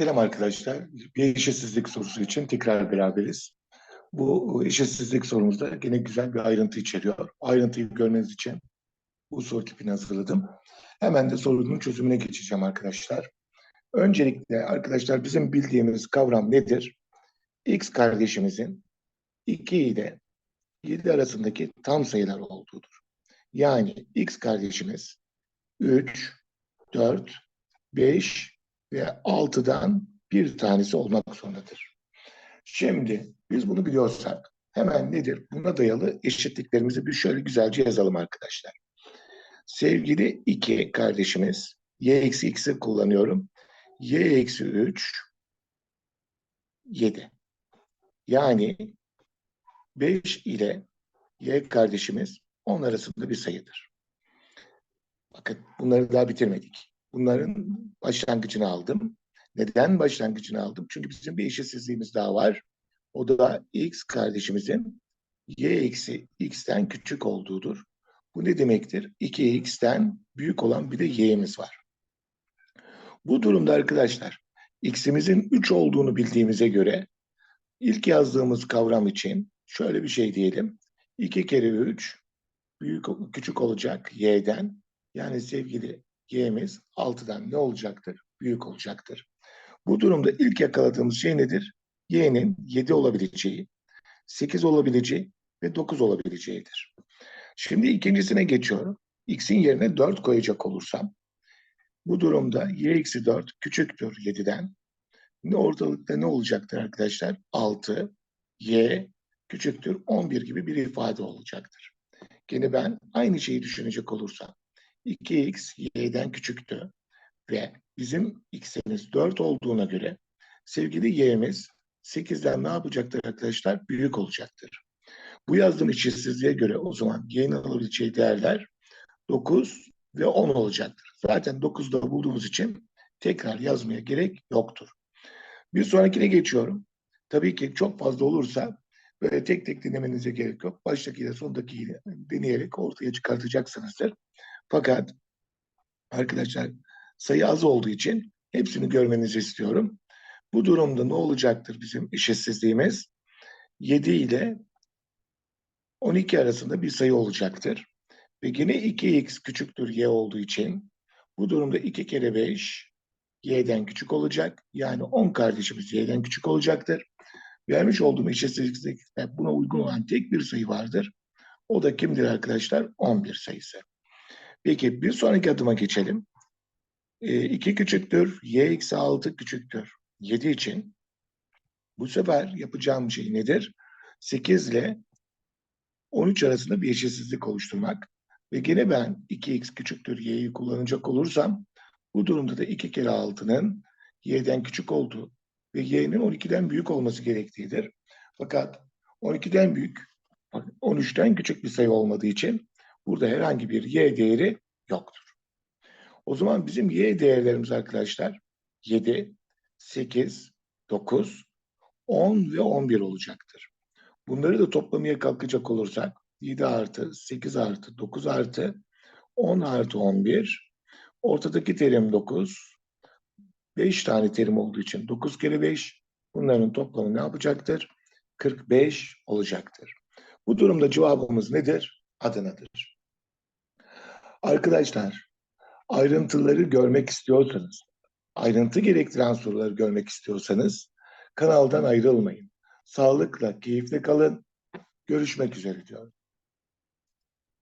Selam arkadaşlar. Bir eşitsizlik sorusu için tekrar beraberiz. Bu eşitsizlik sorumuzda gene güzel bir ayrıntı içeriyor. Ayrıntıyı görmeniz için bu soru tipini hazırladım. Hemen de sorunun çözümüne geçeceğim arkadaşlar. Öncelikle arkadaşlar bizim bildiğimiz kavram nedir? X kardeşimizin 2 ile 7 arasındaki tam sayılar olduğudur. Yani X kardeşimiz 3, 4, 5 ve 6'dan bir tanesi olmak zorundadır. Şimdi biz bunu biliyorsak hemen nedir? Buna dayalı eşitliklerimizi bir şöyle güzelce yazalım arkadaşlar. Sevgili 2 kardeşimiz y eksi x'i kullanıyorum. y eksi 3 7. Yani 5 ile y kardeşimiz 10 arasında bir sayıdır. Bakın bunları daha bitirmedik. Bunların başlangıcını aldım. Neden başlangıcını aldım? Çünkü bizim bir eşitsizliğimiz daha var. O da x kardeşimizin y eksi x'ten küçük olduğudur. Bu ne demektir? 2x'ten büyük olan bir de y'miz var. Bu durumda arkadaşlar x'imizin 3 olduğunu bildiğimize göre ilk yazdığımız kavram için şöyle bir şey diyelim. 2 kere 3 büyük küçük olacak y'den. Yani sevgili y'miz 6'dan ne olacaktır? Büyük olacaktır. Bu durumda ilk yakaladığımız şey nedir? y'nin 7 olabileceği, 8 olabileceği ve 9 olabileceğidir. Şimdi ikincisine geçiyorum. x'in yerine 4 koyacak olursam, bu durumda y eksi 4 küçüktür 7'den. Ortalıkta ne olacaktır arkadaşlar? 6, y küçüktür 11 gibi bir ifade olacaktır. Gene ben aynı şeyi düşünecek olursam 2x y'den küçüktü ve bizim x'imiz 4 olduğuna göre sevgili y'miz 8'den ne yapacaktır arkadaşlar? Büyük olacaktır. Bu yazdığım eşitsizliğe göre o zaman y'nin alabileceği değerler 9 ve 10 olacaktır. Zaten 9'da bulduğumuz için tekrar yazmaya gerek yoktur. Bir sonrakine geçiyorum. Tabii ki çok fazla olursa böyle tek tek dinlemenize gerek yok. Baştakiyle sondakiyle deneyerek ortaya çıkartacaksınızdır. Fakat arkadaşlar sayı az olduğu için hepsini görmenizi istiyorum. Bu durumda ne olacaktır bizim eşitsizliğimiz? 7 ile 12 arasında bir sayı olacaktır. Ve yine 2x küçüktür y olduğu için bu durumda 2 kere 5 y'den küçük olacak. Yani 10 kardeşimiz y'den küçük olacaktır. Vermiş olduğum eşitsizlikte buna uygun olan tek bir sayı vardır. O da kimdir arkadaşlar? 11 sayısı. Peki bir sonraki adıma geçelim. E, 2 küçüktür, y eksi 6 küçüktür. 7 için bu sefer yapacağım şey nedir? 8 ile 13 arasında bir eşitsizlik oluşturmak. Ve gene ben 2x küçüktür y'yi kullanacak olursam bu durumda da 2 kere 6'nın y'den küçük olduğu ve y'nin 12'den büyük olması gerektiğidir. Fakat 12'den büyük, 13'ten küçük bir sayı olmadığı için burada herhangi bir y değeri yoktur. O zaman bizim y değerlerimiz arkadaşlar 7, 8, 9, 10 ve 11 olacaktır. Bunları da toplamaya kalkacak olursak 7 artı, 8 artı, 9 artı, 10 artı 11. Ortadaki terim 9. 5 tane terim olduğu için 9 kere 5. Bunların toplamı ne yapacaktır? 45 olacaktır. Bu durumda cevabımız nedir? Adana'dır. Arkadaşlar ayrıntıları görmek istiyorsanız, ayrıntı gerektiren soruları görmek istiyorsanız kanaldan ayrılmayın. Sağlıkla, keyifle kalın. Görüşmek üzere diyorum.